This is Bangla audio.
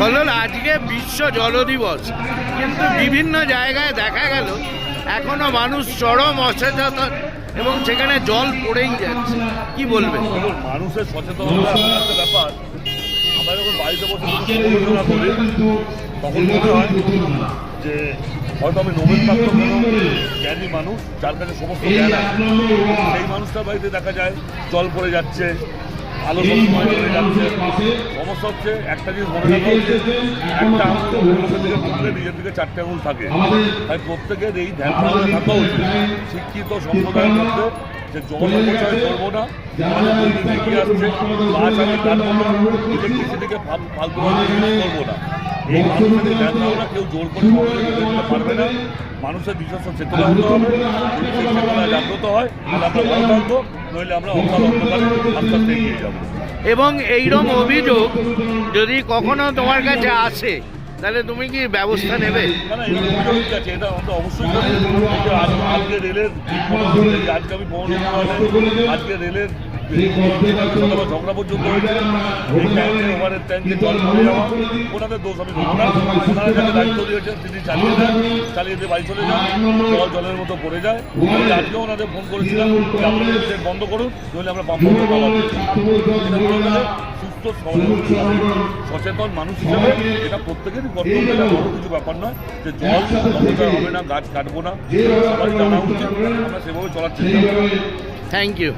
হলো আজকে বিশ্ব জল দিবস। কিন্তু বিভিন্ন জায়গায় দেখা গেল, এখনও মানুষ চরম অসচেতন এবং সেখানে জল পড়েই যাচ্ছে। কি বলবে? মানুষের সচেতনতা ব্যাপার, আমরা যখন বাড়িতে তখন যে, হয়তো আমি নোবেল প্রাপ্ত জ্ঞানী মানুষ, যার কাছে সমস্ত জ্ঞান সেই মানুষটার বাড়িতে দেখা যায়, জল পড়ে যাচ্ছে যাচ্ছে। সমস্যা হচ্ছে একটা জিনিস মনে রাখা একটা আঙুল দিকে নিজের দিকে চারটে আঙুল থাকে। তাই প্রত্যেকের এই ধ্যান ধারণা থাকা উচিত। শিক্ষিত সম্প্রদায়ের মধ্যে যে জল অপচয় করব না এগিয়ে আসছে গাছ আমি কাটবো না ইলেকট্রিসিটিকে ফালতু করব না। এই মানুষের ধ্যান ধারণা কেউ জোর করে পারবে না। মানুষের নিজস্ব চেতনা চেতনা জাগ্রত হয় তাহলে আমরা ভালো থাকব নইলে আমরা অকাল অন্ধকারে আস্তে আস্তে এগিয়ে যাব। এবং এইরকম অভিযোগ যদি কখনো তোমার কাছে আসে তাহলে তুমি কি ব্যবস্থা নেবে? আজকে রেলের আজকে আমি আজকে রেলের জল পড়ে যাওয়া ওনাদের দোষ ওনারা দায়িত্ব তিনি চালিয়ে চালিয়ে চলে জল জলের মতো পড়ে যায় ওনাদের করেছিলাম বন্ধ করুন আমরা সুস্থ সচেতন মানুষ হিসেবে এটা প্রত্যেকেরই কর্তব্য বড় কিছু ব্যাপার নয় যে জল অপচয় হবে না গাছ কাটবো না সবাই জানা উচিত আমরা সেভাবে চলার চেষ্টা থ্যাংক ইউ